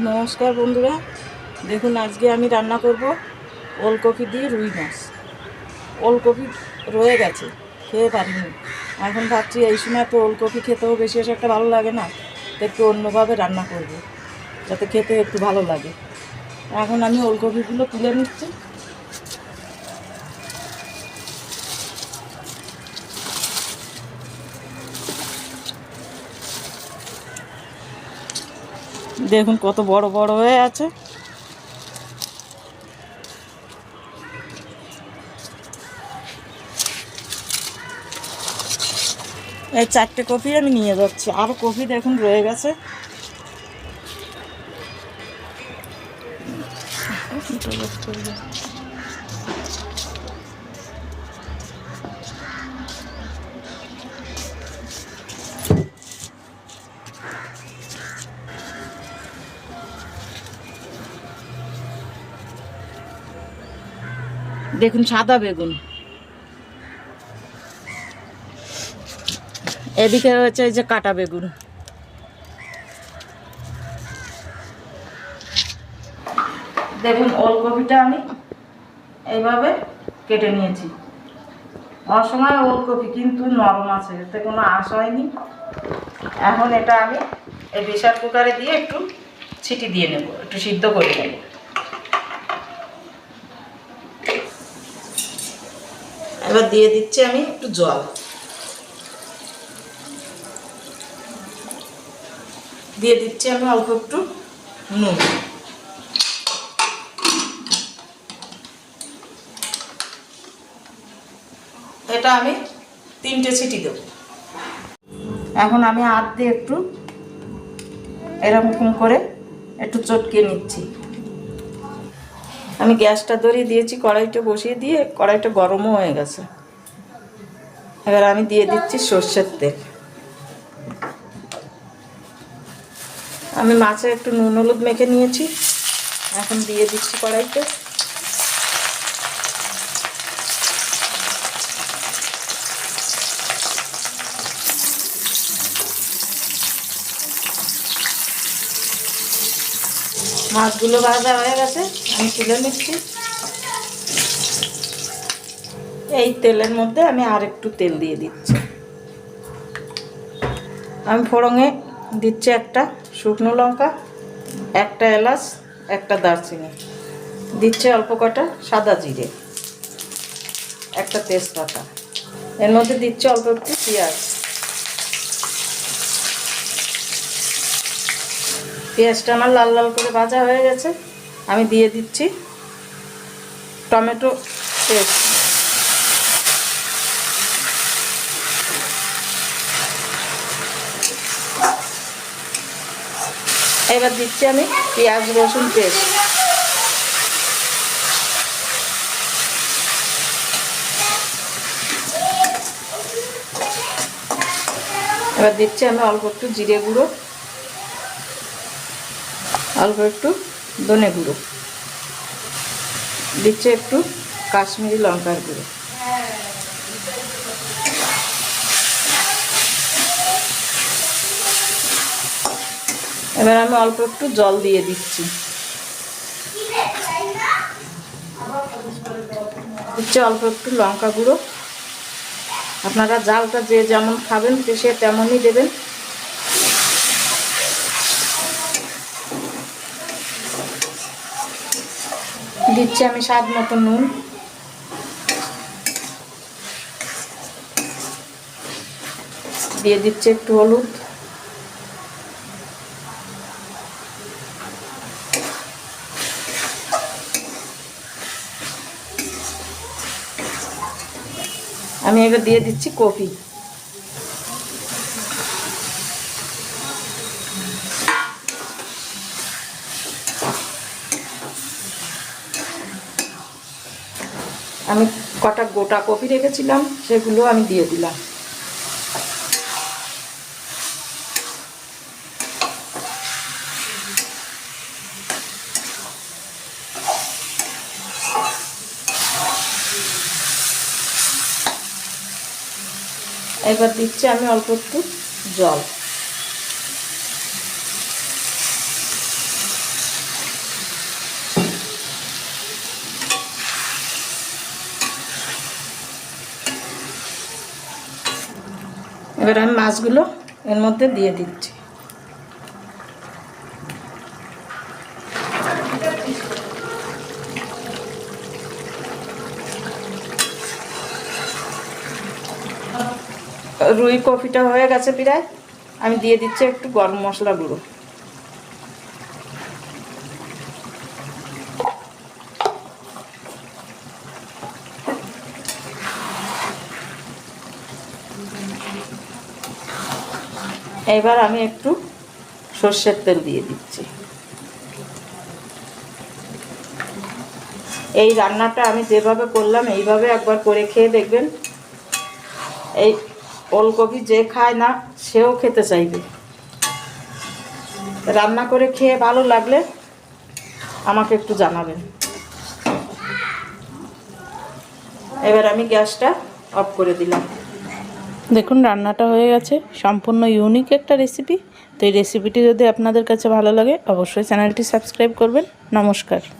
নমস্কার বন্ধুরা। দেখুন, আজকে আমি রান্না করব ওলকপি দিয়ে রুই মাছ। ওলকপি রয়ে গেছে, খেয়ে পারিনি। এখন ভাবছি এই সময় তো ওলকপি খেতেও বেশি একটা ভালো লাগে না, তো একটু অন্যভাবে রান্না করব, যাতে খেতে একটু ভালো লাগে। এখন আমি ওলকপিগুলো তুলে নিচ্ছি। দেখুন কত বড় বড় হয়ে আছে। এই চারটে কপি আমি নিয়ে যাচ্ছি। আরও কপি দেখুন রয়ে গেছে। দেখুন, সাদা বেগুন। এদিকে হচ্ছে এই যে কাটা বেগুন। দেখুন, ওলকপিটা আমি এইভাবে কেটে নিয়েছি। অসময় ওলকপি, কিন্তু নরম আছে, এতে কোনো আশ হয়নি। এখন এটা আমি এই প্রেশার কুকারে দিয়ে একটু ছিটি দিয়ে নেব, একটু সিদ্ধ করে নেব। এবার দিয়ে দিচ্ছি আমি একটু জল। দিয়ে দিচ্ছি আমি অল্প একটু নুন। এটা আমি তিনটে সিটি দেব। এখন আমি হাত দিয়ে একটু এরকম করে একটু চটকে নিচ্ছি। আমি গ্যাসটা ধরিয়ে দিয়েছি, কড়াইটা বসিয়ে দিয়ে কড়াইটা গরমও হয়ে গেছে। এবার আমি দিয়ে দিচ্ছি সর্ষের তেল। আমি মাছে একটু নুন হলুদ মেখে নিয়েছি। এখন দিয়ে দিচ্ছি কড়াইতে। মাছগুলো ভাজা হয়ে গেছে। আমি তুলে নিচ্ছি। এই তেলের মধ্যে আমি আর একটু তেল দিয়ে দিচ্ছি। আমি ফোড়ঙে দিচ্ছি একটা শুকনো লঙ্কা, একটা এলাচ, একটা দারচিনি। দিচ্ছে অল্প কটা সাদা জিরে, একটা তেজপাতা। এর মধ্যে দিচ্ছে অল্প একটু পেঁয়াজ। পেঁয়াজটা আমার লাল লাল করে ভাজা হয়ে গেছে। আমি দিয়ে দিচ্ছি টমেটো পেস্ট। এবার দিচ্ছি আমি পেঁয়াজ, রসুন পেস্ট। এবার দিচ্ছি আমি অল্প একটু জিরে গুঁড়ো, অল্প একটু ধনে গুঁড়ো। দিচ্ছে একটু কাশ্মীরি লঙ্কার গুঁড়ো। এবার আমি অল্প একটু জল দিয়ে দিচ্ছি। দিচ্ছে অল্প একটু লঙ্কা গুঁড়ো। আপনারা জালটা যে যেমন খাবেন সে তেমনই দেবেন। দিচ্ছি আমি স্বাদ মতো নুন। দিয়ে দিচ্ছি একটু হলুদ। আমি এবার দিয়ে দিচ্ছি কপি আমি কটা গোটা কপি রেখেছিলাম, সেগুলো আমি দিয়ে দিলাম। এবার দিচ্ছি আমি অল্প একটু জল। এবার আমি মাছগুলো এর মধ্যে দিয়ে দিচ্ছি। রুই কফিটা হয়ে গেছে প্রায়। আমি দিয়ে দিচ্ছি একটু গরম মশলা গুঁড়ো। এবার আমি একটু সর্ষের তেল দিয়ে দিচ্ছি। এই রান্নাটা আমি যেভাবে করলাম, এইভাবে একবার করে খেয়ে দেখবেন। এই ওলকপি যে খায় না, সেও খেতে চাইবে। রান্না করে খেয়ে ভালো লাগলে আমাকে একটু জানাবেন। এবার আমি গ্যাসটা অফ করে দিলাম। দেখুন, রান্নাটা হয়ে গেছে। সম্পূর্ণ ইউনিক একটা রেসিপি তো এই রেসিপিটি যদি আপনাদের কাছে ভালো লাগে, অবশ্যই চ্যানেলটি সাবস্ক্রাইব করবেন। নমস্কার।